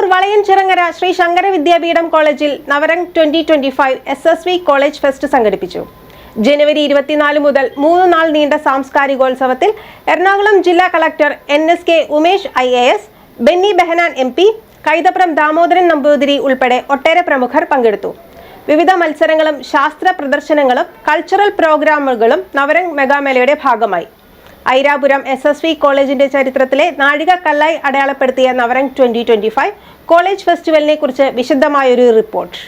പെരുമ്പാവൂർ വളയൻചിറങ്ങര ശ്രീ ശങ്കര വിദ്യാപീഠം കോളേജിൽ Navrang twenty twenty five S S V college fest സംഘടിപ്പിച്ചു. ജനുവരി ഇരുപത്തിനാല് മുതൽ മൂന്ന് നാൾ നീണ്ട സാംസ്കാരികോത്സവത്തിൽ എറണാകുളം ജില്ലാ collector N S K Umesh I A S Benny Behanan M P Kaithapram Damodaran Namboothiri ഉൾപ്പെടെ ഒട്ടേറെ പ്രമുഖർ പങ്കെടുത്തു. വിവിധ മത്സരങ്ങളും ശാസ്ത്ര പ്രദർശനങ്ങളും കൾച്ചറൽ പ്രോഗ്രാമുകളും നവരംഗ് മെഗാമേളയുടെ ഭാഗമായി. ഐരാപുരം എസ് എസ് വി കോളേജിന്റെ ചരിത്രത്തിലെ നാഴികക്കല്ലായി അടയാളപ്പെടുത്തിയ Navrang twenty twenty five college ഫെസ്റ്റിവലിനെ കുറിച്ച് വിശദമായൊരു റിപ്പോർട്ട്.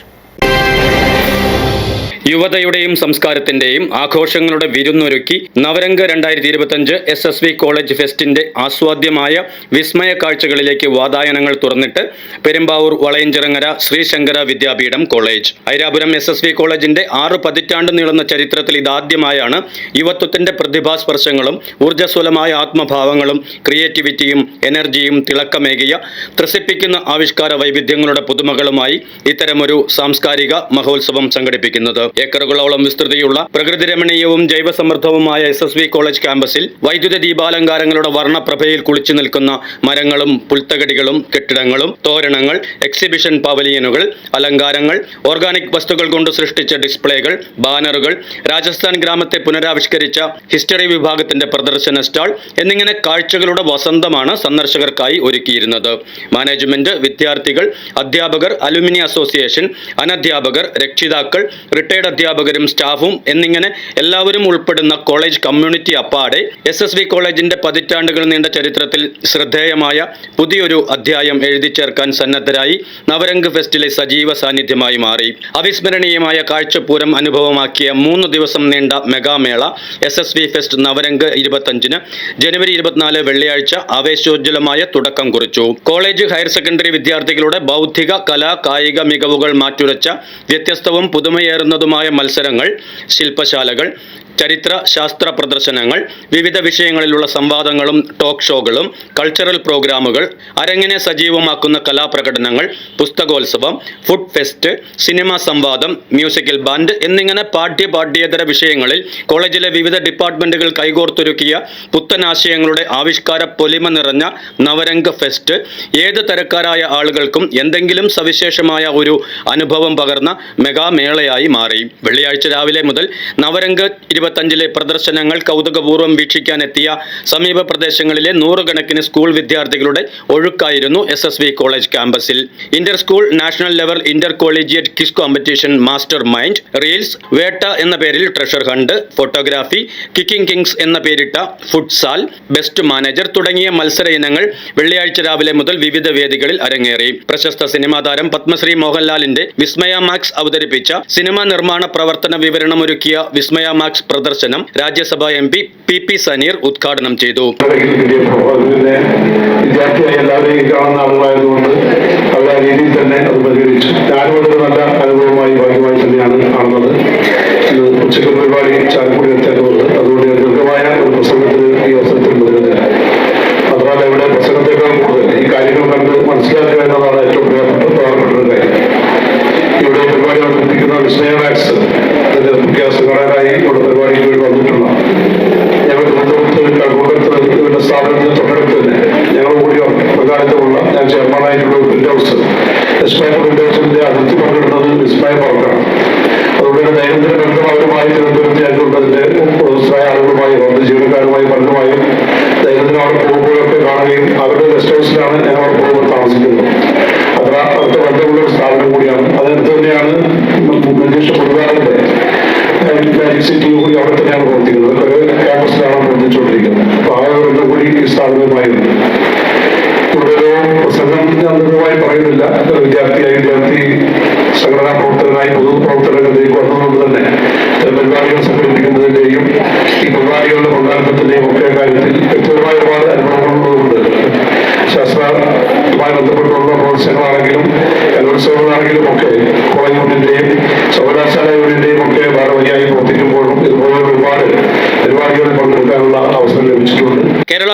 യുവതയുടെയും സംസ്കാരത്തിന്റെയും ആഘോഷങ്ങളുടെ വിരുന്നൊരുക്കി നവരംഗ രണ്ടായിരത്തി ഇരുപത്തഞ്ച് എസ് എസ് വി കോളേജ് ഫെസ്റ്റിന്റെ ആസ്വാദ്യമായ വിസ്മയ കാഴ്ചകളിലേക്ക് വാതായനങ്ങൾ തുറന്നിട്ട് Perumbavoor Valayanchirangara Sreesankara Vidyapeetham college. Airapuram S S V കോളേജിന്റെ ആറ് പതിറ്റാണ്ട് നീളുന്ന ചരിത്രത്തിൽ ഇതാദ്യമായാണ് യുവത്വത്തിന്റെ പ്രതിഭാസ്പർശങ്ങളും ഊർജസ്വലമായ ആത്മഭാവങ്ങളും ക്രിയേറ്റിവിറ്റിയും എനർജിയും തിളക്കമേകിയ ത്രസിപ്പിക്കുന്ന ആവിഷ്കാര വൈവിധ്യങ്ങളുടെ പുതുമകളുമായി ഇത്തരമൊരു സാംസ്കാരിക മഹോത്സവം സംഘടിപ്പിക്കുന്നത്. ഏക്കറുകളോളം വിസ്തൃതിയുള്ള പ്രകൃതി രമണീയവും ജൈവസമൃദ്ധവുമായ എസ് എസ് വി കോളേജ് ക്യാമ്പസിൽ വൈദ്യുത ദീപാലങ്കാരങ്ങളുടെ വർണപ്രഭയിൽ കുളിച്ചു നിൽക്കുന്ന മരങ്ങളും പുൽത്തകടികളും കെട്ടിടങ്ങളും തോരണങ്ങൾ എക്സിബിഷൻ പവലിയനുകൾ അലങ്കാരങ്ങൾ ഓർഗാനിക് വസ്തുക്കൾ കൊണ്ട് സൃഷ്ടിച്ച ഡിസ്പ്ലേകൾ ബാനറുകൾ രാജസ്ഥാൻ ഗ്രാമത്തെ പുനരാവിഷ്കരിച്ച ഹിസ്റ്ററി വിഭാഗത്തിന്റെ പ്രദർശന സ്റ്റാൾ എന്നിങ്ങനെ കാഴ്ചകളുടെ വസന്തമാണ് സന്ദർശകർക്കായി ഒരുക്കിയിരുന്നത്. മാനേജ്മെന്റ് വിദ്യാർത്ഥികൾ അധ്യാപകർ അലുമിനി അസോസിയേഷൻ അനധ്യാപകർ രക്ഷിതാക്കൾ റിട്ടയർഡ് അധ്യാപകരും സ്റ്റാഫും എന്നിങ്ങനെ എല്ലാവരും ഉൾപ്പെടുന്ന കോളേജ് കമ്മ്യൂണിറ്റി അപ്പാടെ എസ് എസ് വി കോളേജിന്റെ പതിറ്റാണ്ടുകൾ നീണ്ട ചരിത്രത്തിൽ ശ്രദ്ധേയമായ പുതിയൊരു അധ്യായം എഴുതി ചേർക്കാൻ സന്നദ്ധരായി നവരംഗ് ഫെസ്റ്റിലെ സജീവ സാന്നിധ്യമായി മാറി. അവിസ്മരണീയമായ കാഴ്ചപ്പൂരം അനുഭവമാക്കിയ മൂന്ന് ദിവസം നീണ്ട മെഗാമേള S S V fest Navrang ഇരുപത്തഞ്ചിന് ജനുവരി ഇരുപത്തിനാല് വെള്ളിയാഴ്ച ആവേശോജ്വലമായ തുടക്കം കുറിച്ചു. കോളേജ് ഹയർ സെക്കൻഡറി വിദ്യാർത്ഥികളുടെ ബൗദ്ധിക കലാ കായിക മികവുകൾ മാറ്റുരച്ച വ്യത്യസ്തവും പുതുമയേറുന്നതുമായ മത്സരങ്ങൾ ശില്പശാലകൾ ചരിത്ര ശാസ്ത്ര പ്രദർശനങ്ങൾ വിവിധ വിഷയങ്ങളിലുള്ള സംവാദങ്ങളും ടോക്ക് ഷോകളും കൾച്ചറൽ പ്രോഗ്രാമുകൾ അരങ്ങിനെ സജീവമാക്കുന്ന കലാപ്രകടനങ്ങൾ പുസ്തകോത്സവം ഫുഡ് ഫെസ്റ്റ് സിനിമാ സംവാദം മ്യൂസിക്കൽ ബാൻഡ് എന്നിങ്ങനെ പാഠ്യ പാഠ്യേതര വിഷയങ്ങളിൽ കോളേജിലെ വിവിധ ഡിപ്പാർട്ട്മെന്റുകൾ കൈകോർത്തൊരുക്കിയ പുത്തനാശയങ്ങളുടെ ആവിഷ്കാര പൊലിമ നിറഞ്ഞ നവരംഗ ഫെസ്റ്റ് ഏത് തരക്കാരായ ആളുകൾക്കും എന്തെങ്കിലും സവിശേഷമായ ഒരു അനുഭവം പകർന്ന മെഗാമേളയായി മാറി. വെള്ളിയാഴ്ച രാവിലെ മുതൽ നവരംഗ് ഇരുപത്തഞ്ചിലെ പ്രദർശനങ്ങൾ കൗതുകപൂർവം വീക്ഷിക്കാനെത്തിയ സമീപ പ്രദേശങ്ങളിലെ നൂറുകണക്കിന് സ്കൂൾ വിദ്യാർത്ഥികളുടെ ഒഴുക്കായിരുന്നു എസ് എസ് വി കോളേജ് ക്യാമ്പസിൽ. Inter school national level inter collegiate quiz competition mastermind reels വേട്ട എന്ന പേരിൽ treasure hunt photography kicking kings എന്ന പേരിട്ട ഫുട്സാൽ ബെസ്റ്റ് മാനേജർ തുടങ്ങിയ മത്സര ഇനങ്ങൾ വെള്ളിയാഴ്ച രാവിലെ മുതൽ വിവിധ വേദികളിൽ അരങ്ങേറി. പ്രശസ്ത സിനിമാ താരം പത്മശ്രീ മോഹൻലാലിന്റെ വിസ്മയ മാക്സ് അവതരിപ്പിച്ച സിനിമാ നിർമ്മാണ പ്രവർത്തന വിവരണമൊരുക്കിയ വിസ്മയ മാക്സ് പ്രദർശനം Rajya Sabha M P P P Suneer ഉദ്ഘാടനം ചെയ്തു. നല്ല അനുഭവമായി ഭാഗ്യമായി തന്നെയാണ് കാണുന്നത്. ചെയർമാനായിട്ടുള്ള ഒരു പ്രിന്റ് ഹൗസ് ವಿದ್ಯಾರ್ಥಿ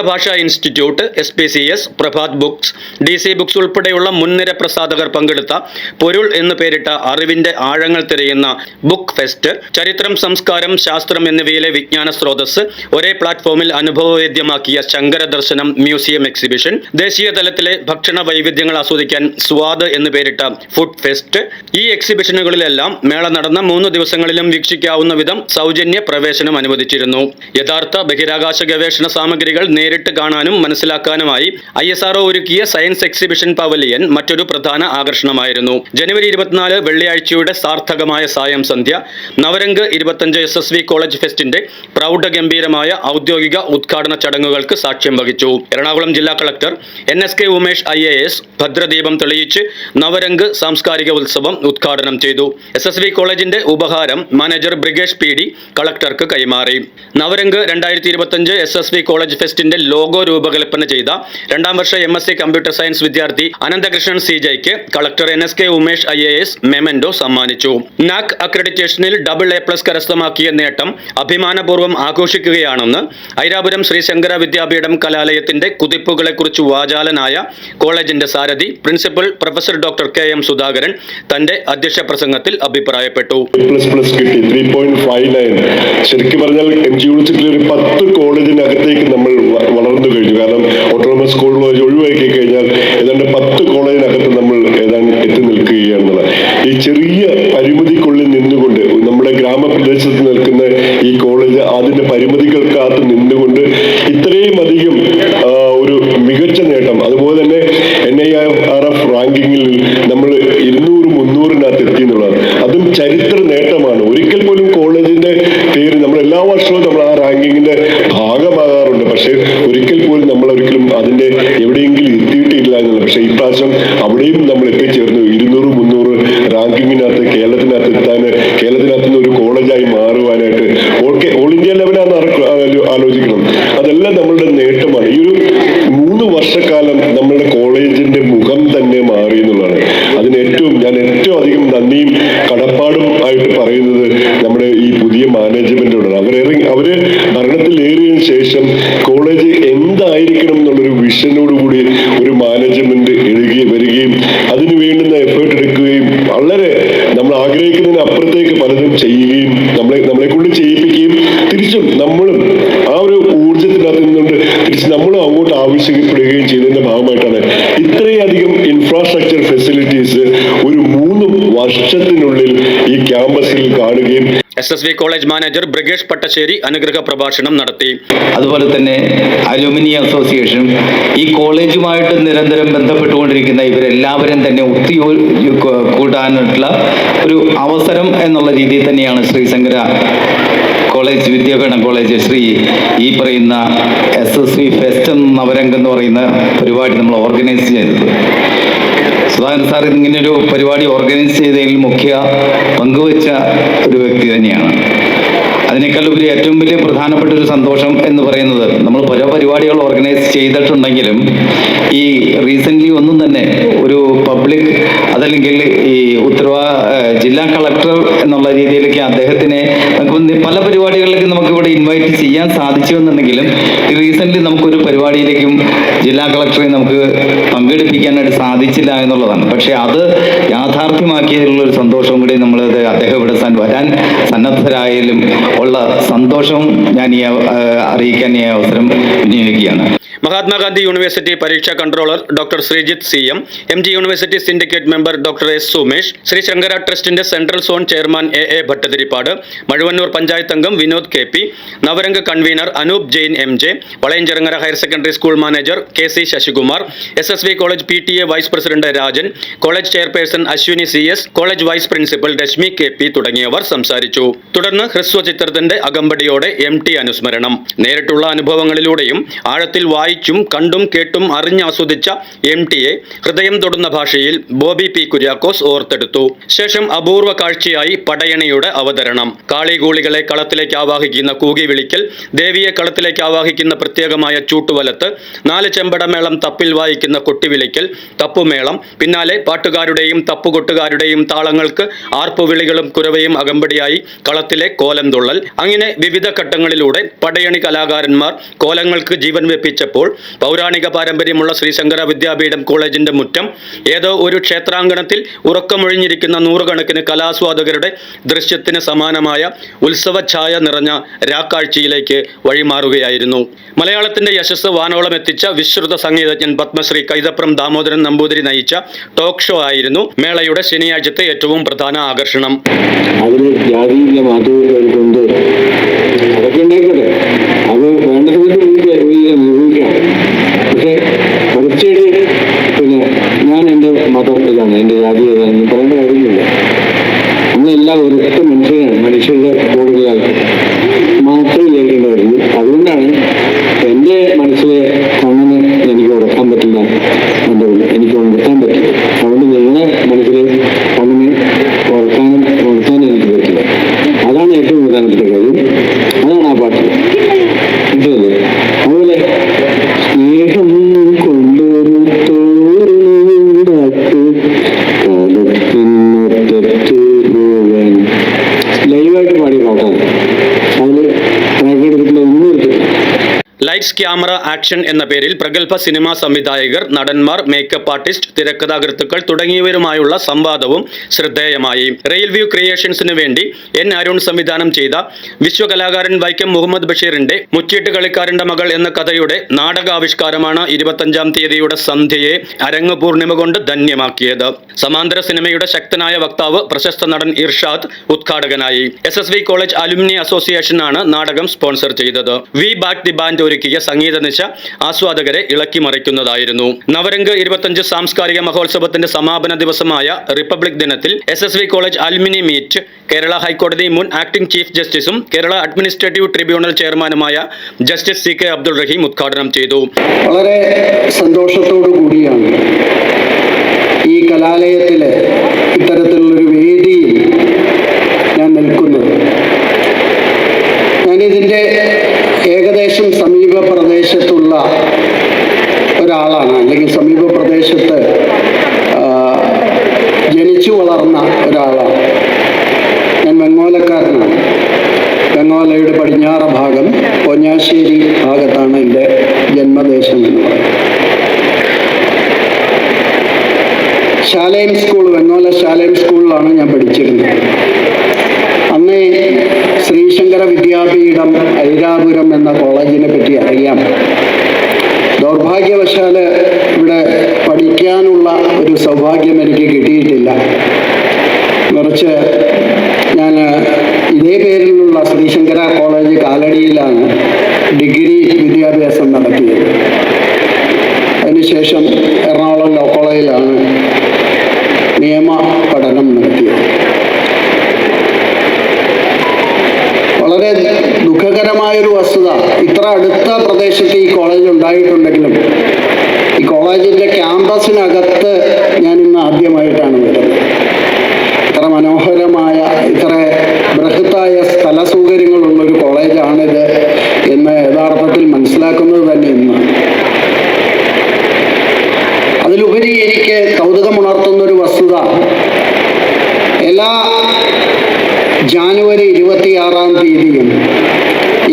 ഭാഷാ institute S P C S Prabhat books D C books ഉൾപ്പെടെയുള്ള മുൻനിര പ്രസാധകർ പങ്കെടുത്ത പൊരുൾ എന്നു പേരിട്ട അറിവിന്റെ ആഴങ്ങൾ തിരയുന്ന ബുക്ക് ഫെസ്റ്റ് ചരിത്രം സംസ്കാരം ശാസ്ത്രം എന്നിവയിലെ വിജ്ഞാന സ്രോതസ് ഒരേ പ്ലാറ്റ്ഫോമിൽ അനുഭവവേദ്യമാക്കിയ ശങ്കര ദർശനം മ്യൂസിയം എക്സിബിഷൻ ദേശീയ തലത്തിലെ ഭക്ഷണ വൈവിധ്യങ്ങൾ ആസ്വദിക്കാൻ സ്വാദ് എന്ന് പേരിട്ട ഫുഡ് ഫെസ്റ്റ് ഈ എക്സിബിഷനുകളിലെല്ലാം മേള നടന്ന മൂന്ന് ദിവസങ്ങളിലും വീക്ഷിക്കാവുന്ന വിധം സൗജന്യ പ്രവേശനം അനുവദിച്ചിരുന്നു. യഥാർത്ഥ ബഹിരാകാശ ഗവേഷണ സാമഗ്രികൾ നേരിട്ട് കാണാനും മനസ്സിലാക്കാനുമായി ഐ എസ് ആർഒ ഒരുക്കിയ സയൻസ് എക്സിബിഷൻ പവലിയൻ മറ്റൊരു പ്രധാന ആകർഷണമായിരുന്നു. ജനുവരി ഇരുപത്തിനാല് വെള്ളിയാഴ്ചയുടെ സാർത്ഥകമായ സായം സന്ധ്യ നവരംഗ് ഇരുപത്തഞ്ച് എസ് എസ് വി കോളേജ് ഫെസ്റ്റിന്റെ പ്രൗഢഗംഭീരമായ ഔദ്യോഗിക ഉദ്ഘാടന ചടങ്ങുകൾക്ക് സാക്ഷ്യം വഹിച്ചു. എറണാകുളം ജില്ലാ collector N S K Umesh I A S ഭദ്രദീപം തെളിയിച്ച് നവരംഗ് സാംസ്കാരിക ഉത്സവം ഉദ്ഘാടനം ചെയ്തു. എസ് എസ് വി കോളേജിന്റെ ഉപഹാരം മാനേജർ ബ്രിഗേഷ് പി ഡി കളക്ടർക്ക് കൈമാറി. നവരംഗ് രണ്ടായിരത്തി ഇരുപത്തഞ്ച് എസ് എസ് വി കോളേജ് ഫെസ്റ്റിന്റെ ലോഗോ രൂപകൽപ്പന ചെയ്ത രണ്ടാം വർഷ M S C computer science വിദ്യാർത്ഥി Ananthakrishnan C ജയ്ക്ക് collector N S K Umesh I A S memento സമ്മാനിച്ചു. നാക് അക്രഡിറ്റേഷനിൽ ഡബിൾ എ പ്ലസ് കരസ്ഥമാക്കിയ നേട്ടം അഭിമാനപൂർവം ആഘോഷിക്കുകയാണെന്ന് ഐരാപുരം ശ്രീ ശങ്കര വിദ്യാപീഠം കലാലയത്തിന്റെ കുതിപ്പുകളെക്കുറിച്ച് വാചാലനായ കോളേജിന്റെ സാരഥി principal professor doctor K M Sudhakaran തന്റെ അധ്യക്ഷ പ്രസംഗത്തിൽ അഭിപ്രായപ്പെട്ടു. ശരിക്കും പറഞ്ഞാൽ ഒരു പത്ത് കോളേജിനകത്തേക്ക് നമ്മൾ വളർന്നു കഴിഞ്ഞു. കാരണം ഓട്ടോണമസ് സ്കൂൾ കോളേജ് ഒഴിവാക്കി കഴിഞ്ഞാൽ ഏതാണ്ട് പത്ത് കോളേജിനകത്ത് നമ്മൾ ഏതാണ്ട് എത്തി നിൽക്കുകയാണെന്നുള്ളത് ഈ ചെറിയ പരിമിതിക്കുള്ളിൽ നിന്നുകൊണ്ട് നമ്മുടെ ഗ്രാമപ്രദേശത്ത് നിൽക്കുന്ന ഈ കോളേജ് അതിന്റെ പരിമിതികൾക്കകത്ത് നിന്നുകൊണ്ട് ഇത്രയും അധികം ആ, ഒരു മികച്ച നേട്ടം അതുപോലെ തന്നെ എൻ ഐ ആർ എഫ് റാങ്കിങ്ങിൽ നമ്മൾ ഇരുന്നൂറ് മുന്നൂറിനകത്ത് എത്തി എന്നുള്ളതാണ് അതും ചരിത്ര നേട്ടമാണ് ഒരിക്കൽ പോലും കോളേജിന്റെ പേര് നമ്മൾ എല്ലാ വർഷവും നമ്മൾ ആ റാങ്കിങ്ങിന്റെ ഭാഗമാകാറുണ്ട് പക്ഷെ ഒരിക്കൽ പോലും നമ്മൾ ഒരിക്കലും അതിന്റെ എവിടെയെങ്കിലും എത്തിയിട്ടില്ല എന്നുള്ളത് പക്ഷെ ഇപ്രാവശ്യം അവിടെയും നമ്മൾ എത്തിച്ചേർന്നു ഇരുന്നൂറ് മുന്നൂറ് റാങ്കിങ്ങിനകത്ത് കേരളത്തിനകത്ത് എത്താൻ കേരളത്തിനകത്ത് നിന്ന് ഒരു കോളേജായി മാറുവാനായിട്ട് ഓക്കെ ഓൾ ഇന്ത്യ ലെവലാന്ന് ആർക്ക് ആലോ- ആലോചിക്കണം അതെല്ലാം നമ്മളുടെ നേട്ടമാണ് ഈ ഒരു മൂന്ന് വർഷക്കാലം നമ്മളുടെ കോളേജിന്റെ മുഖം തന്നെ മാറി എന്നുള്ളതാണ് അതിന് ഏറ്റവും ഞാൻ ഏറ്റവും അധികം നന്ദിയും കടപ്പാടും ആയിട്ട് പറയുന്നത് നമ്മുടെ ഈ പുതിയ മാനേജ്മെന്റിനോടാണ് അവരേറെ അവർ ഭരണത്തിലേറിയതിനു ശേഷം കോളേജ് എന്തായിരിക്കണം എന്നുള്ളൊരു വിഷനോട് കൂടി ഒരു മാനേജ്മെന്റ് എഴുകയും വരികയും അതിനു വേണ്ടുന്ന എഫേർട്ട് എടുക്കുകയും വളരെ നമ്മൾ ആഗ്രഹിക്കുന്നതിന് അപ്പുറത്തേക്ക് പലതും ചെയ്യുകയും നമ്മളെ നമ്മളെ കൊണ്ട് ചെയ്യിപ്പിക്കുകയും തിരിച്ചും നമ്മളും ആ ഒരു ഊർജത്തിനകത്ത് നിന്നുകൊണ്ട് തിരിച്ച് നമ്മളും അങ്ങോട്ട് ആവശ്യപ്പെടുകയും ചെയ്തതിന്റെ ഭാഗമായിട്ടാണ് ഇത്രയധികം ഇൻഫ്രാസ്ട്രക്ചർ ഫെസിലിറ്റീസ് ഒരു മൂന്ന് വർഷത്തിനുള്ളിൽ ഈ ക്യാമ്പസിൽ കാണുകയും S S V college manager Brigesh Pattassery അനുഗ്രഹ പ്രഭാഷണം നടത്തി. അതുപോലെ തന്നെ അലുമിനി അസോസിയേഷൻ ഈ കോളേജുമായിട്ട് നിരന്തരം ബന്ധപ്പെട്ടുകൊണ്ടിരിക്കുന്ന ഇവരെല്ലാവരും തന്നെ ഒത്തുയോ കൂട്ടാനുള്ള ഒരു അവസരം എന്നുള്ള രീതിയിൽ തന്നെയാണ് ശ്രീശങ്കര കോളേജ് വിദ്യാഭരണ കോളേജ് ശ്രീ ഈ പറയുന്ന S S V fest Navarangam എന്ന് പറയുന്ന പരിപാടി നമ്മൾ ഓർഗനൈസ് ചെയ്തത് സുധാകരൻ സാർ ഇങ്ങനെ ഒരു പരിപാടി ഓർഗനൈസ് ചെയ്തതിൽ മുഖ്യ പങ്കുവച്ച ഒരു വ്യക്തി തന്നെയാണ്. അതിനേക്കാൾ ഉപരി ഏറ്റവും വലിയ പ്രധാനപ്പെട്ട ഒരു സന്തോഷം എന്ന് പറയുന്നത് നമ്മൾ പല പരിപാടികൾ ഓർഗനൈസ് ചെയ്തിട്ടുണ്ടെങ്കിലും ഈ റീസെന്റ്ലി ഒന്നും തന്നെ ഒരു പബ്ലിക് അതല്ലെങ്കിൽ ഈ ഉത്തരവാ ജില്ലാ കളക്ടർ എന്നുള്ള രീതിയിലേക്ക് അദ്ദേഹത്തിനെ പല പരിപാടികളിലേക്ക് നമുക്ക് ഇവിടെ ഇൻവൈറ്റ് ചെയ്യാൻ സാധിച്ചു എന്നുണ്ടെങ്കിലും ഈ റീസെന്റ്ലി നമുക്കൊരു പരിപാടിയിലേക്കും ജില്ലാ കളക്ടറെ നമുക്ക് പങ്കെടുപ്പിക്കാനായിട്ട് സാധിച്ചില്ല എന്നുള്ളതാണ്. പക്ഷേ അത് യാഥാർത്ഥ്യമാക്കിയതിലുള്ള ഒരു സന്തോഷവും കൂടി നമ്മൾ അദ്ദേഹം ഇവിടെ വരാൻ സന്നദ്ധരായാലും ഉള്ള സന്തോഷം ഞാൻ ഈ അറിയിക്കാൻ ഈ അവസരം വിനിയോഗിക്കുകയാണ്. മഹാത്മാഗാന്ധി യൂണിവേഴ്സിറ്റി പരീക്ഷാ controller doctor Sreejith C M M G university syndicate member doctor S Sumesh Shri Shankara ട്രസ്റ്റിന്റെ central zone chairman A A Bhattathiripad Mazhuvannoor panchayat അംഗം Vinod K P Navrang convener Anoop Jain M J Valayanchirangara higher secondary school manager K C Sasikumar S S V college P T A vice president Rajan college chairperson Aswini C S college vice principal Reshmi K P തുടങ്ങിയവർ സംസാരിച്ചു. തുടർന്ന് ഹ്രസ്വ ചിത്രത്തിന്റെ അകമ്പടിയോടെ M T അനുസ്മരണം. നേരിട്ടുള്ള അനുഭവങ്ങളിലൂടെയും ആഴത്തിൽ വായിച്ചും കണ്ടും കേട്ടും അറിഞ്ഞാസ്വദിച്ച എം ടിയെ ഹൃദയം തൊടുന്ന ഭാഷയിൽ ബോബി പി കുര്യാക്കോസ് ഓർത്തെടുത്തു. ശേഷം അപൂർവ കാഴ്ചയായി പടയണിയുടെ അവതരണം. കാളികൂളികളെ കളത്തിലേക്ക് ആവാഹിക്കുന്ന കൂകി വിളിക്കൽ ദേവിയെ കളത്തിലേക്ക് ആവാഹിക്കുന്ന പ്രത്യേകമായ ചൂട്ടുവലത്ത് നാല് ചെമ്പടമേളം തപ്പിൽ വായിക്കുന്ന കൊട്ടിവിളിക്കൽ തപ്പുമേളം പിന്നാലെ പാട്ടുകാരുടെയും തപ്പുകൊട്ടുകാരുടെയും താളങ്ങൾക്ക് ആർപ്പുവിളികളും കുരവയും അകമ്പടിയായി കളത്തിലെ കോലം തുള്ളൽ. അങ്ങനെ വിവിധ ഘട്ടങ്ങളിലൂടെ പടയണി കലാകാരന്മാർ കോലങ്ങൾക്ക് ജീവൻ വെപ്പിച്ചപ്പോൾ എത്തിയപ്പോൾ പൗരാണിക പാരമ്പര്യമുള്ള ശ്രീശങ്കര വിദ്യാപീഠം കോളേജിന്റെ മുറ്റം ഏതോ ഒരു ക്ഷേത്രാങ്കണത്തിൽ ഉറക്കമൊഴിഞ്ഞിരിക്കുന്ന നൂറുകണക്കിന് കലാസ്വാദകരുടെ ദൃശ്യത്തിന് സമാനമായ ഉത്സവഛായ നിറഞ്ഞ രാക്കാഴ്ചയിലേക്ക് വഴിമാറുകയായിരുന്നു. മലയാളത്തിന്റെ യശസ് വാനോളം എത്തിച്ച വിശ്രുത സംഗീതജ്ഞൻ പത്മശ്രീ കൈതപ്രം ദാമോദരൻ നമ്പൂതിരി നയിച്ച ടോക്ക് ഷോ ആയിരുന്നു മേളയുടെ ശനിയാഴ്ചത്തെ ഏറ്റവും പ്രധാന ആകർഷണം. അതിന് ജാതീയ മതവും കൊണ്ട് അതൊക്കെ ലൈറ്റ്സ് ക്യാമറ ആക്ഷൻ എന്ന പേരിൽ പ്രഗത്ഭ സിനിമാ സംവിധായകർ നടന്മാർ മേക്കപ്പ് ആർട്ടിസ്റ്റ് തിരക്കഥാകൃത്തുക്കൾ തുടങ്ങിയവരുമായുള്ള സംവാദവും ശ്രദ്ധേയമായി. റെയിൽ വ്യൂ ക്രിയേഷൻസിന് വേണ്ടി എൻ അരുൺ സംവിധാനം ചെയ്ത വിശ്വകലാകാരൻ വൈക്കം മുഹമ്മദ് ബഷീറിന്റെ മുച്ചീട്ട് കളിക്കാരന്റെ മകൾ എന്ന കഥയുടെ നാടകാവിഷ്കാരമാണ് ഇരുപത്തഞ്ചാം തീയതിയുടെ സന്ധ്യയെ അരങ്ങ് പൂർണിമ കൊണ്ട് ധന്യമാക്കിയത്. സമാന്തര സിനിമയുടെ ശക്തനായ വക്താവ് പ്രശസ്ത നടൻ ഇർഷാദ് ഉദ്ഘാടകനായി. എസ് കോളേജ് അലുമിനി അസോസിയേഷനാണ് നാടകം സ്പോൺസർ ചെയ്തത്. വി ബാക്ക് ദി ബാൻഡ് ഒരുക്കിയ സംഗീത നിശ ആസ്വാദകരെ ഇളക്കി മറിക്കുന്നതായിരുന്നു. നവരംഗ് ഇരുപത്തഞ്ച് സാംസ്കാരിക മഹോത്സവത്തിന്റെ സമാപന ദിവസമായ റിപ്പബ്ലിക് ദിനത്തിൽ S S V college alumni meet Kerala ഹൈക്കോടതി മുൻ ആക്ടിംഗ് ചീഫ് ജസ്റ്റിസും കേരള അഡ്മിനിസ്ട്രേറ്റീവ് ട്രിബ്യൂണൽ ചെയർമാനുമായ justice C K Abdul Rahim ഉദ്ഘാടനം ചെയ്തു. വളരെ സന്തോഷത്തോടു കൂടിയാണ് ഈ കലാലയത്തിൽ ശാലയം സ്കൂൾ വെങ്ങോല ശാലയം സ്കൂളിലാണ് ഞാൻ പഠിച്ചിരുന്നത്. അന്ന് ശ്രീശങ്കര വിദ്യാപീഠം ഐരാപുരം എന്ന കോളേജിനെ പറ്റി അറിയാം. ദൗർഭാഗ്യവശാൽ ഇവിടെ പഠിക്കാനുള്ള ഒരു സൗഭാഗ്യം എനിക്ക് കിട്ടിയിട്ടില്ല. മറിച്ച് ഞാൻ ഇതേ പേരിലുള്ള ശ്രീശങ്കര കോളേജ് കാലടിയിലാണ് ഡിഗ്രി വിദ്യാഭ്യാസം നടത്തിയത്. അതിനുശേഷം എറണാകുളം ലോ കോളേജിലാണ് നിയമ പഠനം നടത്തിയത് വളരെ ദുഃഖകരമായൊരു വസ്തുത. ഇത്ര അടുത്ത പ്രദേശത്ത് ഈ കോളേജ് ഉണ്ടായിട്ടുണ്ടെങ്കിലും ഈ കോളേജിന്റെ ക്യാമ്പസിനകത്ത് ഞാൻ ഇന്ന് ആദ്യമായിട്ടാണ് വിട്ടത് ഇത്ര മനോഹരമായ ഇത്ര ബൃഹത്തായ സ്ഥല സൗകര്യങ്ങളുള്ള ഒരു കോളേജാണിത് എന്ന് യഥാർത്ഥത്തിൽ മനസ്സിലാക്കുന്നത് തന്നെ ഇന്ന്. അതിലുപരി എനിക്ക് കൗതുകമുണർത്തുന്ന ഒരു വസ്തുത. എല്ലാ ജാനുവരി ഇരുപത്തിയാറാം തീയതിയും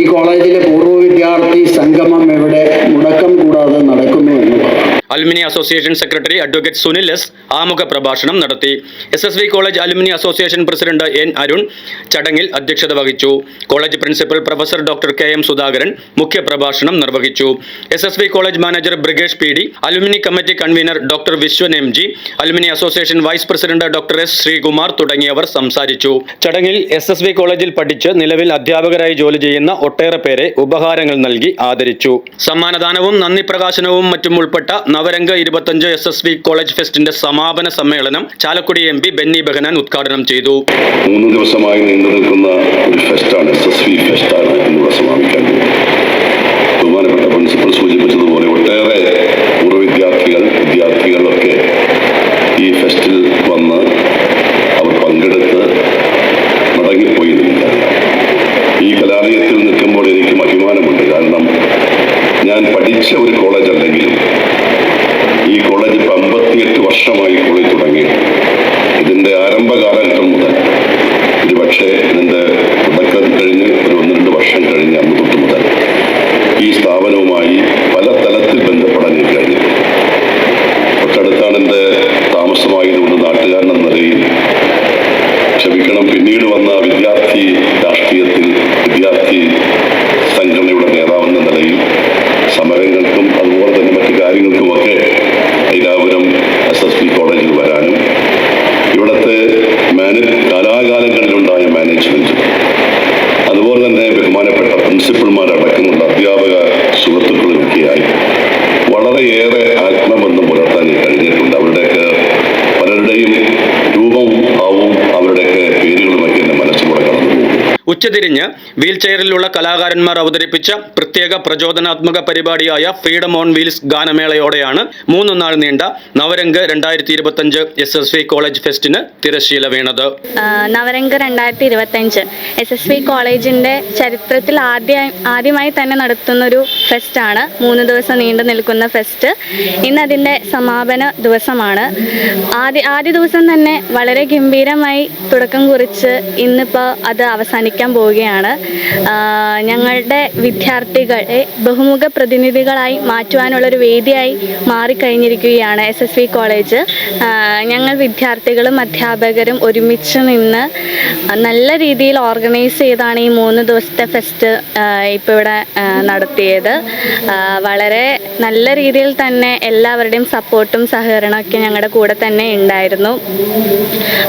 കോളേജിലെ പൂർവ വിദ്യാർത്ഥി സംഗമം ഇവിടെ മുടക്കം കൂടാതെ നടക്കുന്നു എന്നുള്ളതാണ് alumni association secretary advocate Sunil S ആമുഖ പ്രഭാഷണം നടത്തി. S S V college alumni association president N Arun ചടങ്ങിൽ അധ്യക്ഷത വഹിച്ചു. College principal professor doctor K M Sudhakaran മുഖ്യപ്രഭാഷണം നിർവഹിച്ചു. S S V college manager Brigesh P D alumni committee convener doctor Viswan M G alumni association vice president doctor S Sreekumar തുടങ്ങിയവർ സംസാരിച്ചു. ചടങ്ങിൽ S S V കോളേജിൽ പഠിച്ച് നിലവിൽ അധ്യാപകരായി ജോലി ചെയ്യുന്ന ഒട്ടേറെ പേരെ ഉപഹാരങ്ങൾ നൽകി ആദരിച്ചു. സമ്മാനദാനവും നന്ദി പ്രകാശനവും മറ്റും ഉൾപ്പെട്ട നവരംഗ ഇരുപത്തഞ്ച് എസ് എസ് വി കോളേജ് ഫെസ്റ്റിന്റെ സമാപന സമ്മേളനം ചാലക്കുടി എം പി ബെന്നി ബെഹനാൻ ഉദ്ഘാടനം ചെയ്തു. മൂന്ന് ദിവസമായി നീണ്ടു നിൽക്കുന്ന ഒരു ഫെസ്റ്റാണ് എസ് എസ് വി ഫെസ്റ്റാണ് എന്നിവിടെ സമാപിക്കാൻ. ബഹുമാനപ്പെട്ട പ്രിൻസിപ്പൽ സൂചിപ്പിച്ചതുപോലെ ഒട്ടേറെ പൂർവ വിദ്യാർത്ഥികൾ വിദ്യാർത്ഥികളൊക്കെ ഈ ഫെസ്റ്റിൽ വന്ന് അവർ പങ്കെടുത്ത് മടങ്ങിപ്പോയി നിൽക്കുകയാണ് ഈ കലാലയത്തിൽ നിൽക്കുമ്പോൾ എനിക്കും അഭിമാനമുണ്ട്. കാരണം ഞാൻ പഠിച്ച ഒരു കോളേജ് അല്ലെങ്കിലും ഈ കോളേജ് ഇപ്പം അമ്പത്തിയെട്ട് വർഷമായി കൂടി തുടങ്ങി ഇതിന്റെ ആരംഭകാലഘട്ടം தெரிஞ்சு വീൽ ചെയറിലുള്ള കലാകാരന്മാർ അവതരിപ്പിച്ച പ്രത്യേക പ്രചോദനാത്മക പരിപാടിയായ ഫ്രീഡം ഓൺ വീൽസ് ഗാനമേളയോടെയാണ് മൂന്ന് നാൾ നീണ്ട നവരംഗ് രണ്ടായിരത്തി ഇരുപത്തഞ്ച് എസ് എസ് വി കോളേജ് ഫെസ്റ്റിന് തിരശീല വീണത്. നവരംഗ് രണ്ടായിരത്തി ഇരുപത്തഞ്ച് എസ് എസ് വി കോളേജിന്റെ ചരിത്രത്തിൽ ആദ്യ ആദ്യമായി തന്നെ നടത്തുന്ന ഒരു ഫെസ്റ്റാണ്. മൂന്ന് ദിവസം നീണ്ടു നിൽക്കുന്ന ഫെസ്റ്റ്. ഇന്ന് അതിന്റെ സമാപന ദിവസമാണ്. ആദ്യ ആദ്യ ദിവസം തന്നെ വളരെ ഗംഭീരമായി തുടക്കം കുറിച്ച് ഇന്നിപ്പോൾ അത് അവസാനിക്കാൻ പോവുകയാണ്. ഞങ്ങളുടെ വിദ്യാർത്ഥികളെ ബഹുമുഖ പ്രതിനിധികളായി മാറ്റുവാനുള്ളൊരു വേദിയായി മാറിക്കഴിഞ്ഞിരിക്കുകയാണ് എസ് എസ് വി കോളേജ് ഞങ്ങൾ വിദ്യാർത്ഥികളും അധ്യാപകരും ഒരുമിച്ച് നിന്ന് നല്ല രീതിയിൽ ഓർഗനൈസ് ചെയ്താണ് ഈ മൂന്ന് ദിവസത്തെ ഫെസ്റ്റ് ഇപ്പോൾ ഇവിടെ നടത്തിയത്. വളരെ നല്ല രീതിയിൽ തന്നെ എല്ലാവരുടെയും സപ്പോർട്ടും സഹകരണമൊക്കെ ഞങ്ങളുടെ കൂടെ തന്നെ ഉണ്ടായിരുന്നു.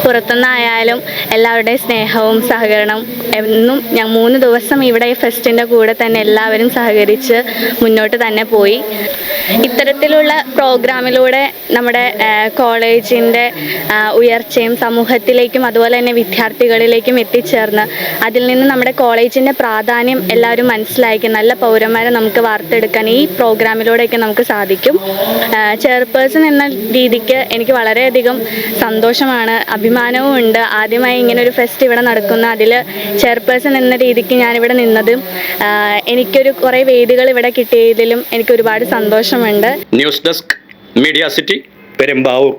പുറത്തുനിന്നായാലും എല്ലാവരുടെയും സ്നേഹവും സഹകരണവും എന്നും ഞാൻ മൂന്ന് ദിവസം ഇവിടെ ഈ ഫെസ്റ്റിന്റെ കൂടെ തന്നെ എല്ലാവരും സഹകരിച്ച് മുന്നോട്ട് തന്നെ പോയി. ഇത്തരത്തിലുള്ള പ്രോഗ്രാമിലൂടെ നമ്മുടെ കോളേജിന്റെ ഉയർച്ചയും സമൂഹത്തിലേക്കും അതുപോലെ തന്നെ വിദ്യാർത്ഥികളിലേക്കും എത്തിച്ചേർന്ന് അതിൽ നിന്ന് നമ്മുടെ കോളേജിന്റെ പ്രാധാന്യം എല്ലാവരും മനസ്സിലാക്കി നല്ല പൗരന്മാരെ നമുക്ക് വാർത്തെടുക്കാൻ ഈ പ്രോഗ്രാമിലൂടെയൊക്കെ നമുക്ക് സാധിക്കും. ചെയർപേഴ്സൺ എന്ന രീതിക്ക് എനിക്ക് വളരെയധികം സന്തോഷമാണ് അഭിമാനവും ഉണ്ട്. ആദ്യമായി ഇങ്ങനെ ഒരു ഫെസ്റ്റ് ഇവിടെ നടക്കുന്ന അതിൽ ചെയർപേഴ്സൺ എന്ന വേദിക്ക് ഞാനിവിടെ നിന്നതും. എനിക്കൊരു കുറേ വേദികൾ ഇവിടെ കിട്ടിയതിലും എനിക്ക് ഒരുപാട് സന്തോഷമുണ്ട്. News desk media city Perumbavoor.